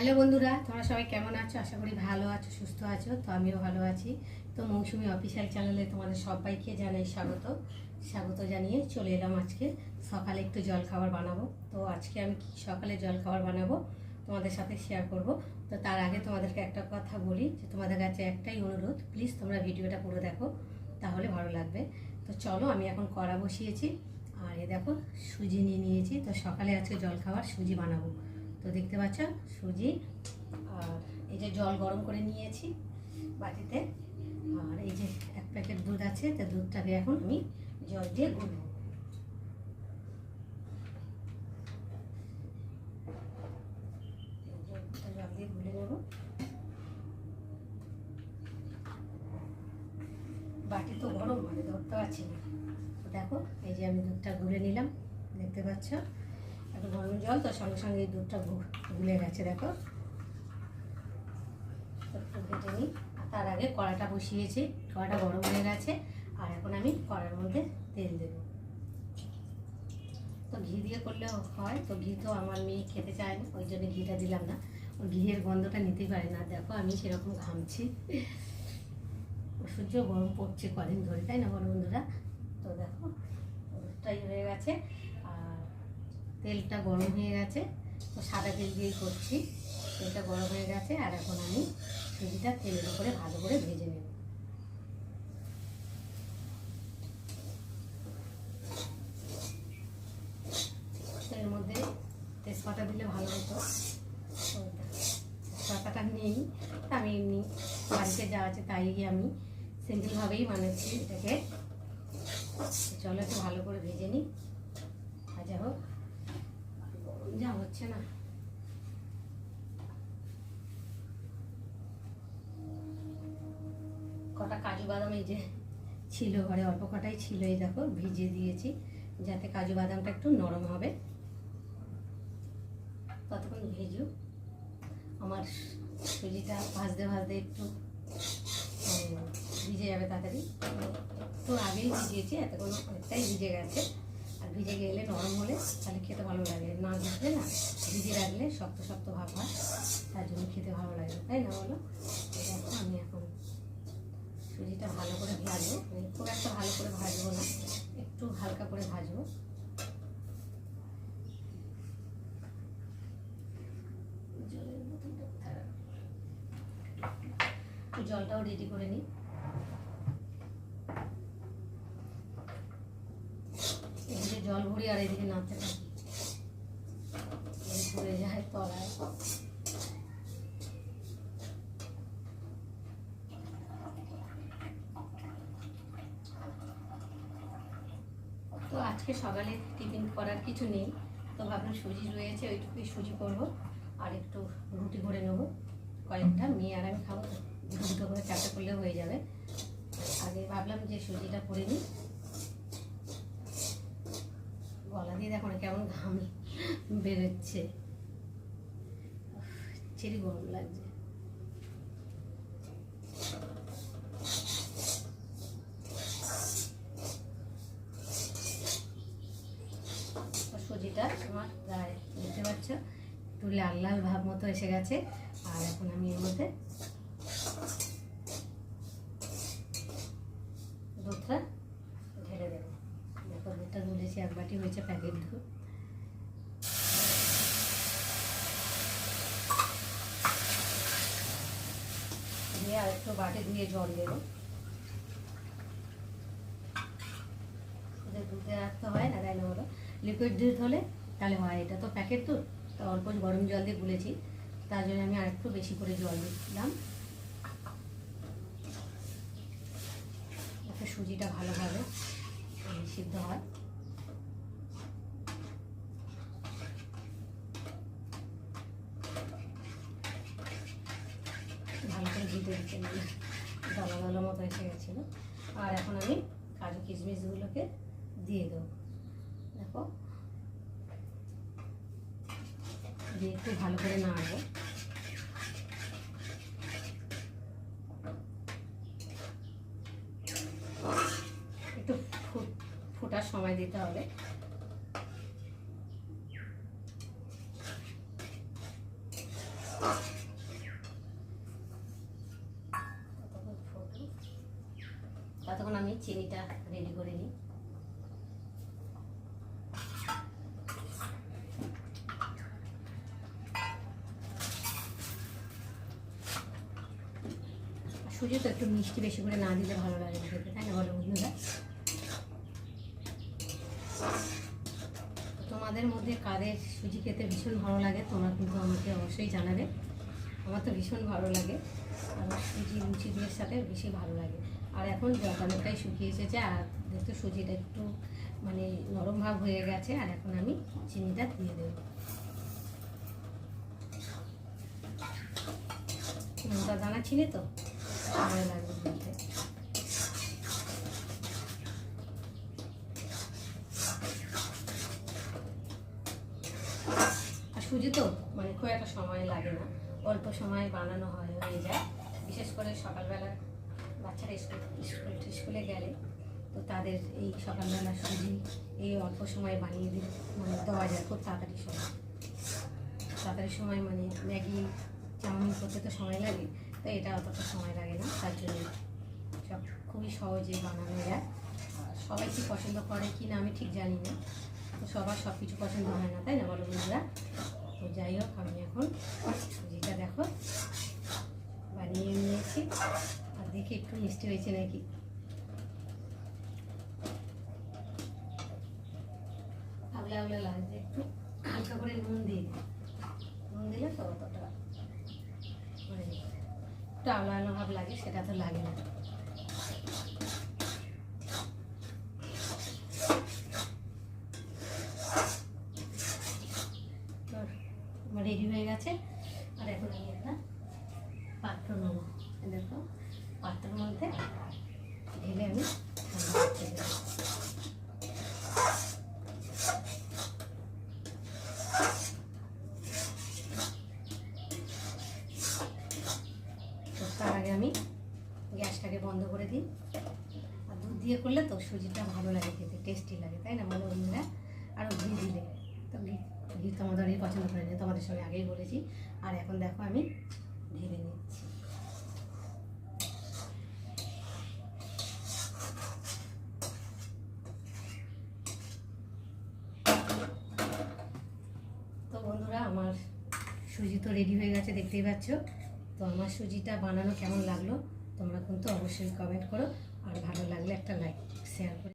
Hello বন্ধুরা, তোমরা সবাই কেমন আছো? আশা করি ভালো আছো, সুস্থ আছো, তো আমিও ভালো আছি। তো মৌসুমি অফিসিয়াল চ্যানেলে তোমাদের সবাইকে জানাই স্বাগত। স্বাগত জানিয়ে চলে এলাম আজকে। সকালে একটু জল খাবার বানাবো। তো আজকে আমি কি সকালে জল খাবার বানাবো তোমাদের সাথে শেয়ার করব। তো তার আগে তোমাদেরকে একটা কথা বলি, যে তোমাদের কাছে একটাই অনুরোধ প্লিজ তোমরা ভিডিওটা পুরো দেখো, তাহলে ভালো লাগবে। তো চলো, আমি এখন কড়া বসিয়েছি। আর এ দেখো, সুজি নিয়ে নিয়েছি। তো সকালে আজকে জল খাবার সুজি বানাবো। তো দেখতে পাচ্ছ সুজি। আর এই যে জল গরম করে নিয়েছি বাটিতে। আর এই যে এক প্যাকেট দুধ আছে, তো দুধটাকে এখন আমি জল দিয়ে গুলবো জল দিয়ে গুলে নেব। বাটি তো গরম মানে ধরতে পারছি না। দেখো, এই যে আমি দুধটা গুলে নিলাম, দেখতে পাচ্ছ? একটু গরম জল, তো সঙ্গে সঙ্গে এই দুধটা গুলে গেছে, দেখো। ঘেটে নিই। তার আগে কড়াটা বসিয়েছি। কড়াটা গরম হয়ে গেছে। আর এখন আমি কড়ার মধ্যে তেল দেব। তো ঘি দিয়ে করলেও হয়। তো ঘি তো আমার মেয়ে খেতে চায় না, ওই জন্য ঘিটা দিলাম না। ও ঘিয়ের গন্ধটা নিতেই পারে না। দেখো, আমি সেরকম ঘামছি। সূর্য গরম পড়ছে কদিন ধরে, তাই না বলো বন্ধুরা? তো দেখো, দুধটাই হয়ে গেছে। তেলটা গরম হয়ে গেছে। তো সাদা তেল দিয়েই করছি। তেলটা গরম হয়ে গেছে, আর এখন আমি সুজিটা তেলের উপরে ভালো করে ভেজে নেব। তেলের মধ্যে তেজপাতা দিলে ভালো হতো। তেজপাতাটা নেই আমি এমনি বাড়িতে যা আছে তাই আমি সিম্পলভাবেই বানাচ্ছি এটাকে। চলো একটু ভালো করে ভেজে নিই। ভাজা হোক। যা হচ্ছে না কটা কাজু বাদাম এই যে ছিল ঘরে, অল্প কটাই ছিল এই দেখো, ভিজিয়ে দিয়েছি, যাতে কাজু বাদামটা একটু নরম হবে। ততক্ষণ ভেজু। আমার সুজিটা ভাজতে ভাজতে একটু ভিজে যাবে তাড়াতাড়ি। তো আগেই ভিজিয়েছি, এতক্ষণ অনেকটাই ভিজে গেছে। আর ভিজে গেলে নরম হলে তাহলে খেতে ভালো লাগে। না ভিজলে না, ভিজে রাখলে শক্ত শক্ত ভাব হয়, তার জন্য খেতে ভালো লাগে। তাই না বলো? দেখো আমি এখন সুজিটা ভালো করে ভাজবো। মানে খুব একটা ভালো করে ভাজবো না, একটু হালকা করে ভাজবো। জলটাও রেডি করে নিই এদিকে জল ভরি আর এদিকে নাড়তে থাকি। ঘুরে যায় তলায়। তো আজকে সকালে টিফিন করার কিছু নেই, তো ভাবলাম সুজি রয়েছে, ওইটুকুই সুজি করব, আর একটু রুটি করে নেব। কয়েকটা মেয়ে আর আমি খাব দুটো করে চারটে করলে হয়ে যাবে। আগে ভাবলাম যে সুজিটা করে নিই। গলা দিয়ে দেখো না কেমন ঘাম বেরোচ্ছে। ছেড়ি গরম লাগছে। সুজিটা আমার প্রায় দেখতে পাচ্ছ? একটু লাল লাল ভাব মতো এসে গেছে। আর এখন আমি এর মধ্যে দুধটা ঢেলে দেবো দেখো দুধটা গুলেছি এক বাটি হয়েছে প্যাকেট দুধ। দিয়ে আর একটু বাটি দিয়ে জল দেবো। দুধে রাখতে হয় না, তাই বলো? লিকুইড দুধ হলে, তাহলে হয়, এটা তো প্যাকেট দুধ। তো অল্প গরম জল দিয়ে গুলেছি, তার জন্য আমি আরেকটু বেশি করে জল দিলাম। সুজিটা ভালোভাবে সিদ্ধ হয়। দিতে মানে দলা দলা মতো এসে গেছিল আর এখন আমি কাজু কিশমিশগুলোকে দিয়ে দেবো। দেখো। দিয়ে একটু ভালো করে নাড়বো। একটু ফোটার সময় দিতে হবে ততক্ষণ ফুটুক। ততক্ষণ আমি চিনিটা রেডি করে নিই। সুজি তো একটু মিষ্টি বেশি করে না দিলে ভালো লাগে খেতে, তাই না বলো বন্ধুরা? তোমাদের মধ্যে কাদের সুজি খেতে ভীষণ ভালো লাগে তোমরা কিন্তু আমাকে অবশ্যই জানাবে। আমার তো ভীষণ ভালো লাগে আর সুজি, লুচি সাথে বেশি ভালো লাগে। আর এখন জল অনেকটাই শুকিয়ে এসেছে, আর দেখতে সুজিটা একটু মানে নরম ভাব হয়ে গেছে, আর এখন আমি চিনিটা দিয়ে দেবো। লঙ্কা দানা চিনি তো? সময় লাগবে আর সুজি তো মানে খুব একটা সময় লাগে না, অল্প সময় বানানো হয়, হয়ে যায়। বিশেষ করে সকালবেলা বাচ্চারা স্কুল স্কুল, স্কুলে গেলে তো তাদের এই সকালবেলা সুজি এই অল্প সময় বানিয়ে দিলে মানে দেওয়া যায় খুব তাড়াতাড়ি সময়। তাড়াতাড়ি সময় মানে ম্যাগি, চাউমিন করতে তো সময় লাগে, তো এটা অতটা সময় লাগে না, তার জন্য সব খুবই সহজে বানানো যায়। সবাই কি পছন্দ করে কি না আমি ঠিক জানি না, তো সবার সব কিছু পছন্দ হয় না, তাই না বলো বন্ধুরা? তো যাই হোক, আমি এখন সুজিটা দেখো, বানিয়ে নিয়েছি। দেখি একটু মিষ্টি হয়েছে নাকি আগলা আগলা লাগছে একটু হালকা করে নুন দিয়ে দিই। নুন দিলে তো অতটা একটু আলো ভাব লাগে সেটা তো লাগে না তো আমার রেডি হয়ে গেছে আর এখন আমি একটা পাত্র নেব এই দেখো পাত্রের মধ্যে ঢেলে আমি ঠান্ডা করতে দেবো তো তার আগে আমি গ্যাসটাকে বন্ধ করে দিই। আর দুধ দিয়ে করলে তো সুজিটা ভালো লাগে খেতে টেস্টি লাগে, তাই না? বলো বন্ধুরা? আরও ঘি দিলে তো ঘি ঘি তো আমাদের পছন্দ করে না, তোমাদের সঙ্গে আগেই বলেছি। আর এখন দেখো আমি ঢেলে নিচ্ছি তো বন্ধুরা আমার সুজি তো রেডি হয়ে গেছে, দেখতেই পাচ্ছ। তো আমার সুজিটা বানানো কেমন লাগল, তোমরা কিন্তু অবশ্যই কমেন্ট করো। আর ভালো লাগলে একটা লাইক শেয়ার করে।